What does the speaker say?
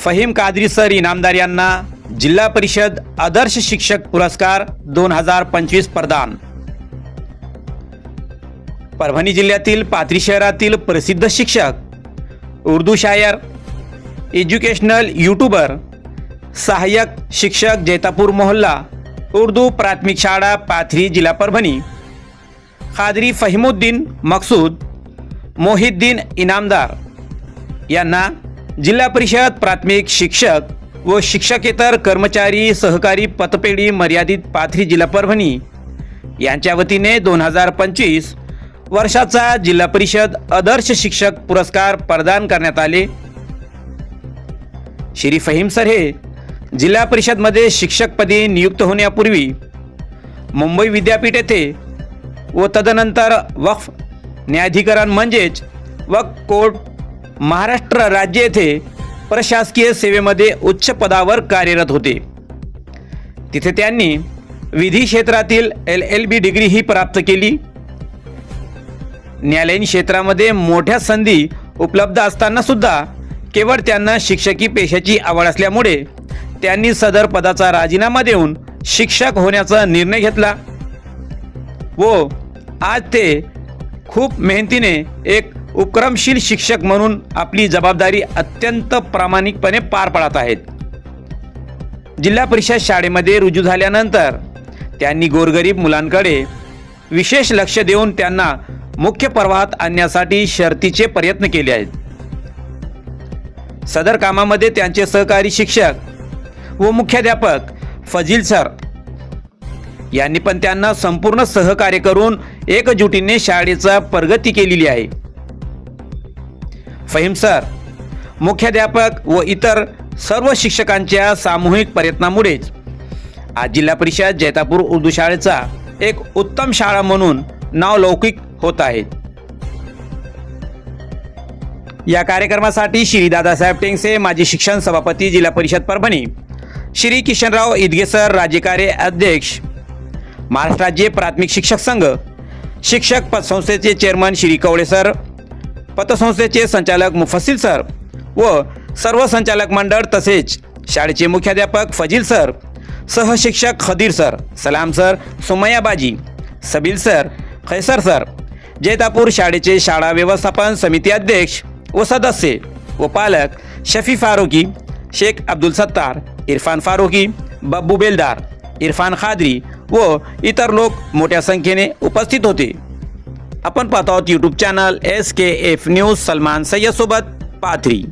Faheem Qadri sir Inamdar यांना जिल्हा परिषद आदर्श शिक्षक पुरस्कार दोन हजार पंचवीस प्रदान. परभणी जिल्ह्यातील पाथरी शहरातील प्रसिद्ध शिक्षक उर्दू शायर एज्युकेशनल यूट्यूबर सहाय्यक शिक्षक जैतापूर मोहल्ला उर्दू प्राथमिक शाळा पाथरी जिल्हा परभणी. खादरी फहिमुद्दीन मकसूद मोहिद्दीन इनामदार यांना जिल्हा परिषद प्राथमिक शिक्षक व शिक्षकेतर कर्मचारी सहकारी पतपेढी मर्यादित पाथरी जिल्हा परभणी. यांच्या वतीने दोन हजार पंचवीस वर्षाचा जिल्हा परिषद आदर्श शिक्षक पुरस्कार प्रदान करण्यात आले. श्री फहीम सर हे जिल्हा परिषदमध्ये शिक्षकपदी नियुक्त होण्यापूर्वी मुंबई विद्यापीठ येथे व तदनंतर वक्फ न्यायाधिकरण म्हणजेच वक्फ कोर्ट महाराष्ट्र राज्य येथे प्रशासकीय सेवेमध्ये उच्च पदावर कार्यरत होते. तिथे त्यांनी विधी क्षेत्रातील एल एल बी डिग्रीही प्राप्त केली. न्यायालयीन क्षेत्रामध्ये मोठ्या संधी उपलब्ध असताना सुद्धा केवळ त्यांना शिक्षकी पेशाची आवड असल्यामुळे त्यांनी सदर पदाचा राजीनामा देऊन शिक्षक होण्याचा निर्णय घेतला. व आज ते खूप मेहनतीने एक उपक्रमशील शिक्षक म्हणून आपली जबाबदारी अत्यंत प्रामाणिकपणे पार पाडत आहेत. जिल्हा परिषद शाळेमध्ये रुजू झाल्यानंतर त्यांनी गोरगरीब मुलांकडे विशेष लक्ष देऊन त्यांना मुख्य प्रवाहात आणण्यासाठी शर्तीचे प्रयत्न केले आहेत. सदर कामामध्ये त्यांचे सहकारी शिक्षक व मुख्याध्यापक फजील सर यांनी पण त्यांना संपूर्ण सहकार्य करून एकजुटीने शाळेचा प्रगती केलेली आहे. फहीम सर मुख्याध्यापक व इतर सर्व शिक्षकांच्या सामूहिक प्रयत्नामुळेच आज जिल्हा परिषद जैतापूर उर्दू शाळेचा एक उत्तम शाळा म्हणून नावलौकिक होत आहे. या कार्यक्रमासाठी श्री दादासाहेब टेंगसे माजी शिक्षण सभापती जिल्हा परिषद परभणी श्री किशनराव इदगेसर राज्यकार्य अध्यक्ष महाराष्ट्र राज्य प्राथमिक शिक्षक संघ शिक्षक पतसंस्थेचे चेअरमन श्री कवळेसर पतसंस्थेचे संचालक मुफसिल सर व सर्व संचालक मंडळ तसेच शाळेचे मुख्याध्यापक फजील सर सहशिक्षक खदीर सर सलाम सर सुमयाबाजी सबील सर खैसर सर जैतापूर शाळेचे शाळा व्यवस्थापन समिती अध्यक्ष व सदस्य व पालक शफी फारुकी शेख अब्दुल सत्तार इरफान फारुकी बब्बू बेलदार इरफान खादरी व इतर लोक मोठ्या संख्येने उपस्थित होते. आपण पाहतो आहोत YouTube channel S K F news Salman सय्यदसोबत Pathri.